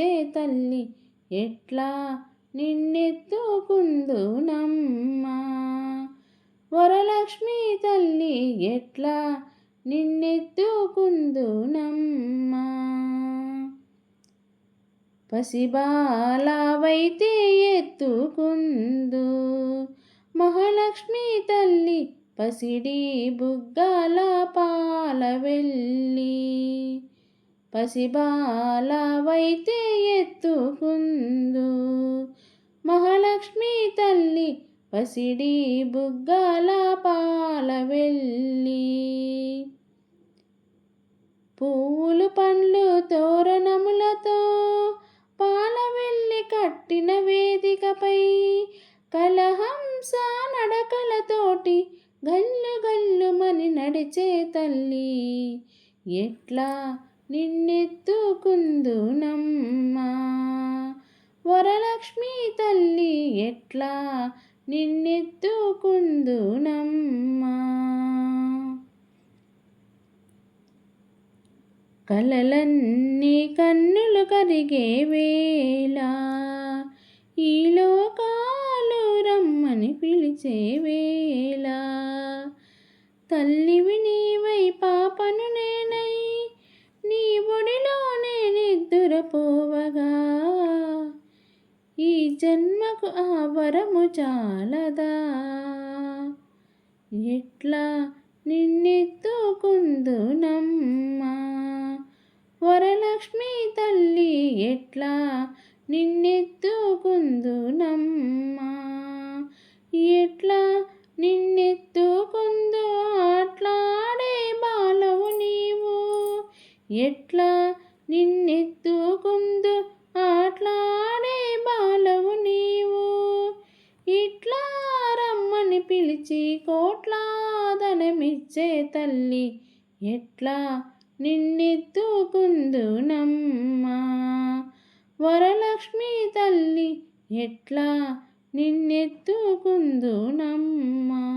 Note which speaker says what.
Speaker 1: కోట్లాదనమిచ్చే తల్లి ఎట్లా నిన్నెత్తుకుందునమ్మా వరలక్ష్మి తల్లి ఎట్లా నిన్నెత్తుకుందునమ్మా పసిబాలవైతే ఎత్తుకుందు. మహాలక్ష్మి తల్లి పసిడి బుగ్గల పాల వెళ్ళి పసిబాలవైతే ఎత్తుకుందు. మహాలక్ష్మి తల్లి పసిడి బుగ్గల పాల వెళ్ళి పూలు పండ్లు తోరణములతో పాల వెళ్ళి కట్టిన వేదికపై కలహంస నడకలతోటి గల్లు గల్లుమని నడిచే తల్లి. ఎట్లా నిన్నెత్తుకుందునమ్మా. వరలక్ష్మి తల్లి ఎట్లా నిన్నెత్తుకుందునమ్మా. కలలన్నీ కన్నులు కరిగే వేళ ఈ లోకాలు రమ్మని పిలిచే వేళ. పోవగా ఈ జన్మకు ఆ వరము చాలదా? ఎట్లా నిన్నెత్తుకుందునమ్మా? వరలక్ష్మి తల్లి ఎట్లా నిన్నెత్తుకుందునమ్మా? ఎట్లా నిన్నెత్తుకుందు? ఆట్లాడే బాలవు నీవు. ఎట్లా నిన్నెత్తు నిలిచి పిలిచి కోట్లాదనమిచ్చే తల్లి ఎట్లా నిన్నెత్తుకుందునమ్మా? వరలక్ష్మి తల్లి ఎట్లా నిన్నెత్తుకుందునమ్మా?